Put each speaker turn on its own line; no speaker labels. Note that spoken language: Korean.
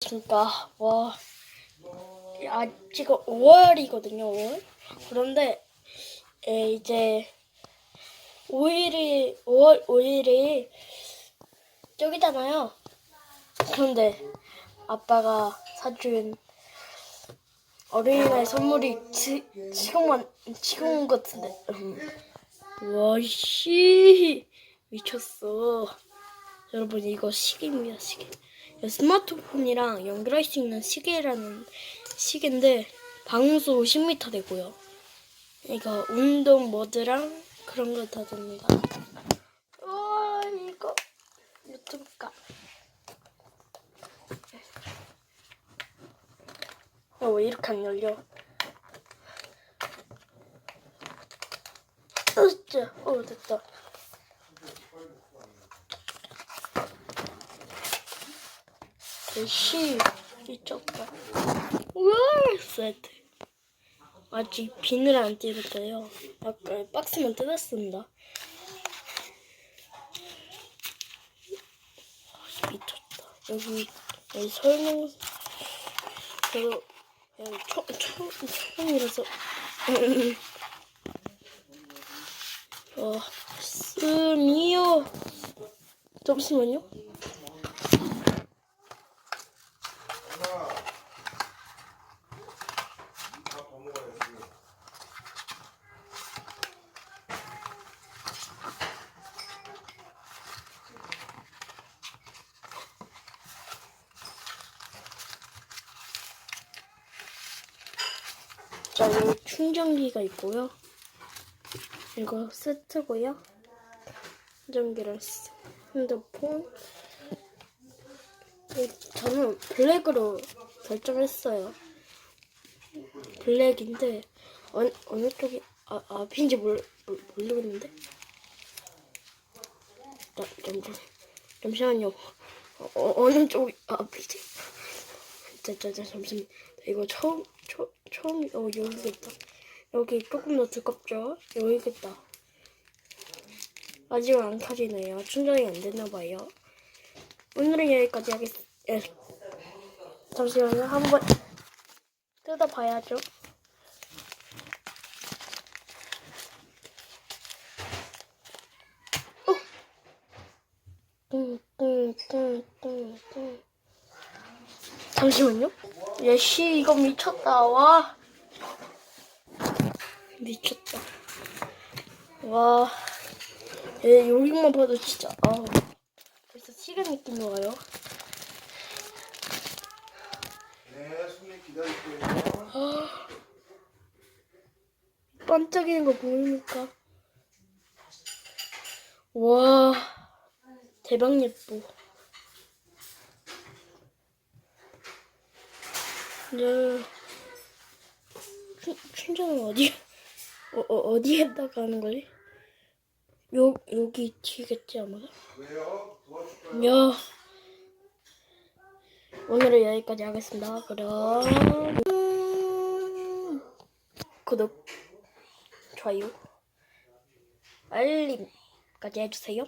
그러니까 와 아, 지금 5월이거든요. 5월. 그런데 에, 이제 5일이 5월 5일이 저기잖아요. 그런데 아빠가 사준 어린이날 선물이 지, 지금만 지금 같은데. 음. 와씨 미쳤어. 여러분 이거 시계입니다 시계. 스마트폰이랑 연결할 수 있는 시계라는 시계인데 방수 10m 되고요. 이거 운동 모드랑 그런 거 다 됩니다. 와 이거 유튜브가. 어, 왜 이렇게 안 열려? 어, 진짜. 어, 됐다. 씨, 미쳤다. 우와, 세트. 아직 비늘 안 뜯었어요. 아까 박스만 뜯었습니다. 미쳤다. 여기, 여기 설명, 저도, 여기 처, 처, 처음이라서. 어, 스미요. 잠시만요. 자, 여기 충전기가 있고요. 이거 세트고요. 충전기랑 스- 핸드폰. 이- 저는 블랙으로 결정했어요. 블랙인데 어느, 어느 쪽이 아, 앞인지 모르, 모르- 모르겠는데. 자, 잠시, 잠시만요. 어, 어, 어느 쪽이 앞이지? 자, 자, 자, 잠시만. 이거 처음, 처, 처음, 어, 여기 있다. 여기 조금 더 두껍죠? 여기 있다. 아직은 안 켜지네요. 충전이 안 됐나봐요. 오늘은 여기까지 하겠습니다. 예. 잠시만요. 한번 뜯어봐야죠. 어? 잠시만요. 예씨 이거 미쳤다. 와. 미쳤다. 와. 얘 여기만 봐도 진짜 아 벌써 시간 느낌이 와요.
네, 손님 기다릴게요.
반짝이는 거 보이니까. 와. 대박 예뻐. 네. 충, 충전은 어디, 어, 어, 어디에다가 하는 거지? 요, 여기 뒤겠지?
도와줄까요?
야. 오늘은 여기까지 하겠습니다. 그럼 음, 구독, 좋아요, 알림까지 해주세요.